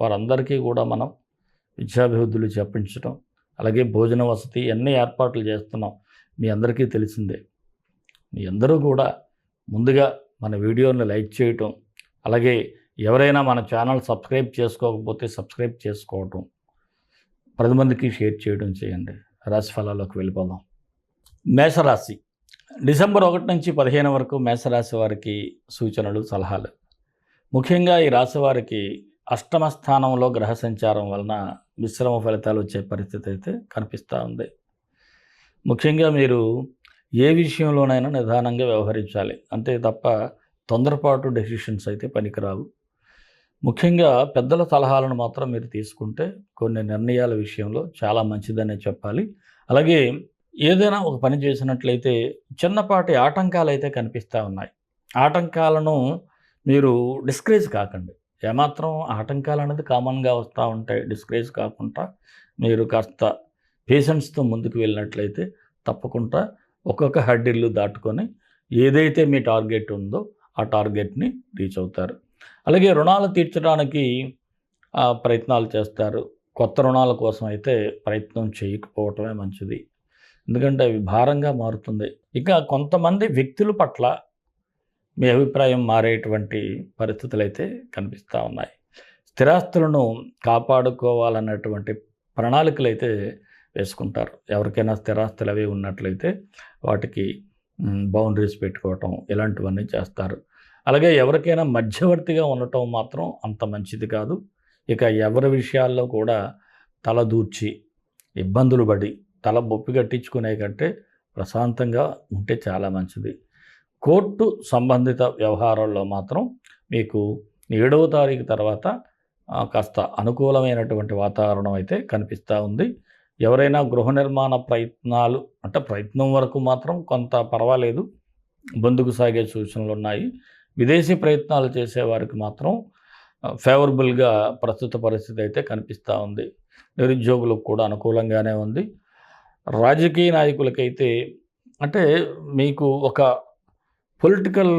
వారందరికీ కూడా మనం విద్యాభివృద్ధులు చెప్పించడం అలాగే భోజన వసతి అన్ని ఏర్పాట్లు చేస్తున్నాం. మీ అందరికీ తెలిసిందే. మీ అందరూ కూడా ముందుగా మన వీడియోని లైక్ చేయటం అలాగే ఎవరైనా మన ఛానల్ సబ్స్క్రైబ్ చేసుకోకపోతే సబ్స్క్రైబ్ చేసుకోవటం పది మందికి షేర్ చేయడం చేయండి. రాశి ఫలాల్లోకి వెళ్ళిపోదాం. మేషరాశి. డిసెంబర్ ఒకటి నుంచి పదిహేను వరకు మేషరాశి వారికి సూచనలు సలహాలు. ముఖ్యంగా ఈ రాశి వారికి అష్టమ స్థానంలో గ్రహ సంచారం వలన మిశ్రమ ఫలితాలు వచ్చే పరిస్థితి అయితే కనిపిస్తూ ఉంది. ముఖ్యంగా మీరు ఏ విషయంలోనైనా నిదానంగా వ్యవహరించాలి. అంతే తప్ప తొందరపాటు డెసిషన్స్ అయితే పనికిరావు. ముఖ్యంగా పెద్దల సలహాలను మాత్రం మీరు తీసుకుంటే కొన్ని నిర్ణయాల విషయంలో చాలా మంచిదనే చెప్పాలి. అలాగే ఏదైనా ఒక పని చేసినట్లయితే చిన్నపాటి ఆటంకాలు అయితే కనిపిస్తూ ఉన్నాయి. ఆటంకాలను మీరు డిస్కరేజ్ కాకండి. ఏమాత్రం ఆటంకాలు అనేది కామన్గా వస్తూ ఉంటాయి డిస్కరేజ్ కాకుండా మీరు కాస్త పేషెన్స్తో ముందుకు వెళ్ళినట్లయితే తప్పకుండా ఒక్కొక్క హడ్డిల్లు దాటుకొని ఏదైతే మీ టార్గెట్ ఉందో ఆ టార్గెట్ని రీచ్ అవుతారు. అలాగే రుణాలు తీర్చడానికి ఆ, ప్రయత్నాలు చేస్తారు. కొత్త రుణాల కోసం అయితే ప్రయత్నం చేయకపోవటమే మంచిది. ఎందుకంటే అవి భారంగా మారుతుంది. ఇక కొంతమంది వ్యక్తుల పట్ల మీ అభిప్రాయం మారేటువంటి పరిస్థితులు అయితే కనిపిస్తూ ఉన్నాయి. స్థిరాస్తులను కాపాడుకోవాలన్నటువంటి ప్రణాళికలు అయితే వేసుకుంటారు. ఎవరికైనా స్థిరాస్తులు అవి ఉన్నట్లయితే వాటికి బౌండరీస్ పెట్టుకోవటం ఇలాంటివన్నీ చేస్తారు. అలాగే ఎవరికైనా మధ్యవర్తిగా ఉండటం మాత్రం అంత మంచిది కాదు. ఇక ఎవరి విషయాల్లో కూడా తల దూర్చి ఇబ్బందులు పడి తల బొప్పి కట్టించుకునే కంటే ప్రశాంతంగా ఉంటే చాలా మంచిది. కోర్టు సంబంధిత వ్యవహారాల్లో మాత్రం మీకు ఏడవ తారీఖు తర్వాత కాస్త అనుకూలమైనటువంటి వాతావరణం అయితే కనిపిస్తూ ఉంది. ఎవరైనా గృహ నిర్మాణ ప్రయత్నాలు అంటే ప్రయత్నం వరకు మాత్రం కొంత పర్వాలేదు. ముందుకు సాగే సూచనలు ఉన్నాయి. విదేశీ ప్రయత్నాలు చేసేవారికి మాత్రం ఫేవరబుల్గా ప్రస్తుత పరిస్థితి అయితే కనిపిస్తూ ఉంది. నిరుద్యోగులకు కూడా అనుకూలంగానే ఉంది. రాజకీయ నాయకులకైతే అంటే మీకు ఒక పొలిటికల్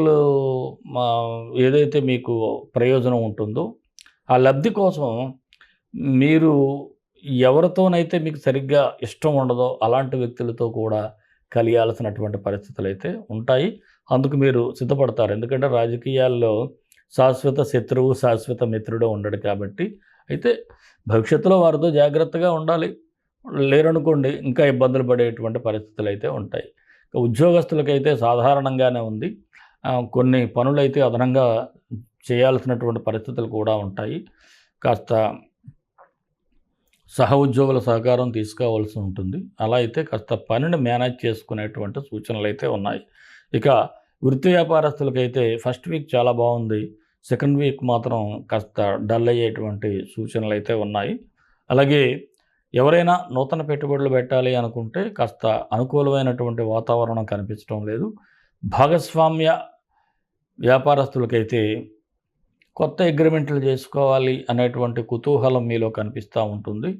ఏదైతే మీకు ప్రయోజనం ఉంటుందో ఆ లబ్ధి కోసం మీరు ఎవరితోనైతే మీకు సరిగ్గా ఇష్టం ఉండదో అలాంటి వ్యక్తులతో కూడా కలియాల్సినటువంటి పరిస్థితులు అయితే ఉంటాయి. అందుకు మీరు సిద్ధపడతారు. ఎందుకంటే రాజకీయాల్లో శాశ్వత శత్రువు శాశ్వత మిత్రుడు ఉండడు కాబట్టి. అయితే భవిష్యత్తులో వారితో జాగ్రత్తగా ఉండాలి. లేరనుకోండి ఇంకా ఇబ్బందులు పడేటువంటి పరిస్థితులు అయితే ఉంటాయి. ఉద్యోగస్తులకైతే సాధారణంగానే ఉంది. కొన్ని పనులైతే అదనంగా చేయాల్సినటువంటి పరిస్థితులు కూడా ఉంటాయి. కాస్త సహ ఉద్యోగుల సహకారం తీసుకోవాల్సి ఉంటుంది. అలా అయితే కాస్త పనిని మేనేజ్ చేసుకునేటువంటి సూచనలు అయితే ఉన్నాయి. ఇక వృత్తి వ్యాపారస్తులకైతే ఫస్ట్ వీక్ చాలా బాగుంది. సెకండ్ వీక్ మాత్రం కాస్త డల్ అయ్యేటువంటి సూచనలు అయితే ఉన్నాయి. అలాగే ఎవరైనా నూతన పెట్టుబడులు పెట్టాలి అనుకుంటే కాస్త అనుకూలమైనటువంటి వాతావరణం కనిపించడం లేదు. భాగస్వామ్య వ్యాపారస్తులకైతే కొత్త అగ్రిమెంట్లు చేసుకోవాలి అనేటువంటి కుతూహలం మీలో కనిపిస్తూ ఉంటుంది.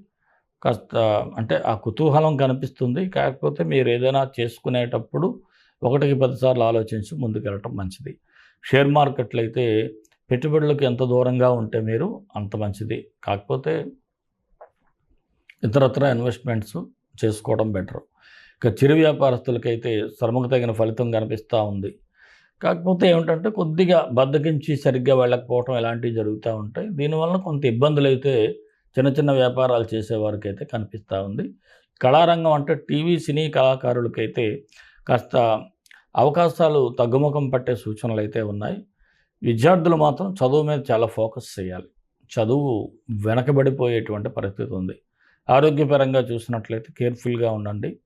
కాస్త అంటే ఆ కుతూహలం కనిపిస్తుంది. కాకపోతే మీరు ఏదైనా చేసుకునేటప్పుడు ఒకటికి పదిసార్లు ఆలోచించి ముందుకెళ్ళటం మంచిది. షేర్ మార్కెట్లు అయితే పెట్టుబడులకు ఎంత దూరంగా ఉంటే మీరు అంత మంచిది. కాకపోతే ఇతరత్ర ఇన్వెస్ట్మెంట్స్ చేసుకోవడం బెటర్. ఇక చిరు వ్యాపారస్తులకైతే శ్రమకు తగిన ఫలితం కనిపిస్తూ ఉంది. కాకపోతే ఏమిటంటే కొద్దిగా బద్దకించి సరిగ్గా వెళ్ళకపోవటం ఇలాంటివి జరుగుతూ ఉంటాయి. దీనివల్ల కొంత ఇబ్బందులు అయితే చిన్న చిన్న వ్యాపారాలు చేసేవారికి అయితే కనిపిస్తూ ఉంది. కళారంగం అంటే టీవీ సినీ కళాకారులకైతే కాస్త అవకాశాలు తగ్గుముఖం పట్టే సూచనలు అయితే ఉన్నాయి. విద్యార్థులు మాత్రం చదువు మీద చాలా ఫోకస్ చేయాలి. చదువు వెనకబడిపోయేటువంటి పరిస్థితి ఉంది. ఆరోగ్యపరంగా చూసినట్లయితే కేర్ఫుల్గా ఉండండి.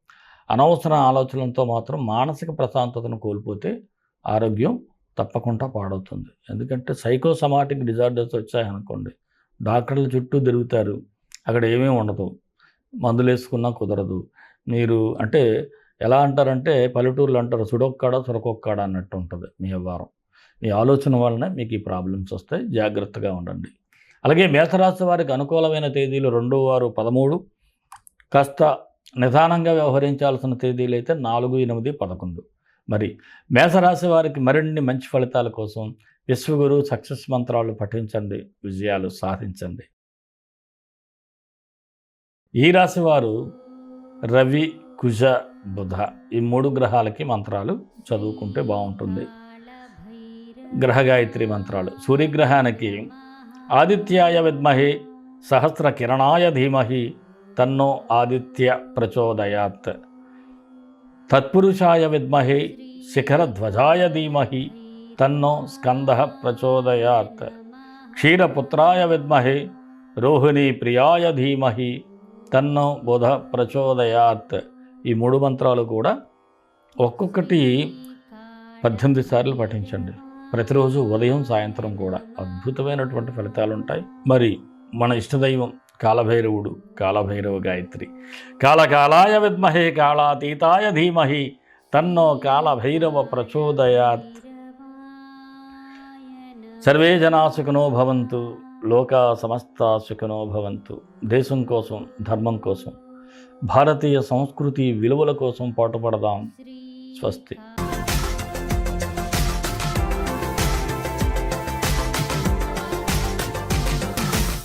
అనవసర ఆలోచనలతో మాత్రం మానసిక ప్రశాంతతను కోల్పోతే ఆరోగ్యం తప్పకుండా పాడవుతుంది. ఎందుకంటే సైకోసమాటిక్ డిజార్డర్స్ వచ్చాయనుకోండి డాక్టర్ల చుట్టూ తిరుగుతారు అక్కడ ఏమీ ఉండదు మందులు వేసుకున్నా కుదరదు. మీరు అంటే ఎలా అంటారంటే పల్లెటూర్లు అంటారు సుడొక్కాడ సురకొక్కాడ అన్నట్టు ఉంటుంది మీ వ్యవహారం. మీ ఆలోచన వలన మీకు ఈ ప్రాబ్లమ్స్ వస్తాయి జాగ్రత్తగా ఉండండి. అలాగే మేషరాశి వారికి అనుకూలమైన తేదీలు రెండు వారు పదమూడు. కాస్త నిదానంగా వ్యవహరించాల్సిన తేదీలు అయితే నాలుగు ఎనిమిది పదకొండు. మరి మేషరాశి వారికి మరిన్ని మంచి ఫలితాల కోసం విశ్వగురు సక్సెస్ మంత్రాలు పఠించండి విజయాలు సాధించండి. ఈ రాశి వారు రవి కుజ బుధ ఈ మూడు గ్రహాలకి మంత్రాలు చదువుకుంటే బాగుంటుంది. గ్రహ గాయత్రి మంత్రాలు. సూర్యగ్రహానికి ఆదిత్యాయ విద్మహే సహస్ర కిరణాయ ధీమహి తన్నో ఆదిత్య ప్రచోదయాత్. తత్పురుషాయ విద్మహే శిఖరధ్వజాయ ధీమహి తన్నో స్కంద ప్రచోదయాత్. క్షీరపుత్రాయ విద్మహే రోహిణీ ప్రియాయ ధీమహి తన్నో బుధ ప్రచోదయాత్. ఈ మూడు మంత్రాలు కూడా ఒక్కొక్కటి పద్దెనిమిది సార్లు పఠించండి. ప్రతిరోజు ఉదయం సాయంత్రం కూడా అద్భుతమైనటువంటి ఫలితాలు ఉంటాయి మరి మన ఇష్టదైవం కాలభైరవుడు కాలభైరవ గాయత్రి కాలకాలాయ విద్మహే కాళాతీతాయ ధీమహి తన్నో కాలభైరవ ప్రచోదయాత్. సర్వే జనా సుఖనో భవంతు లోకా సమస్త సుఖనో భవంతు. దేశం కోసం ధర్మం కోసం భారతీయ సంస్కృతి విలువల కోసం పాటుపడదాం. స్వస్తి.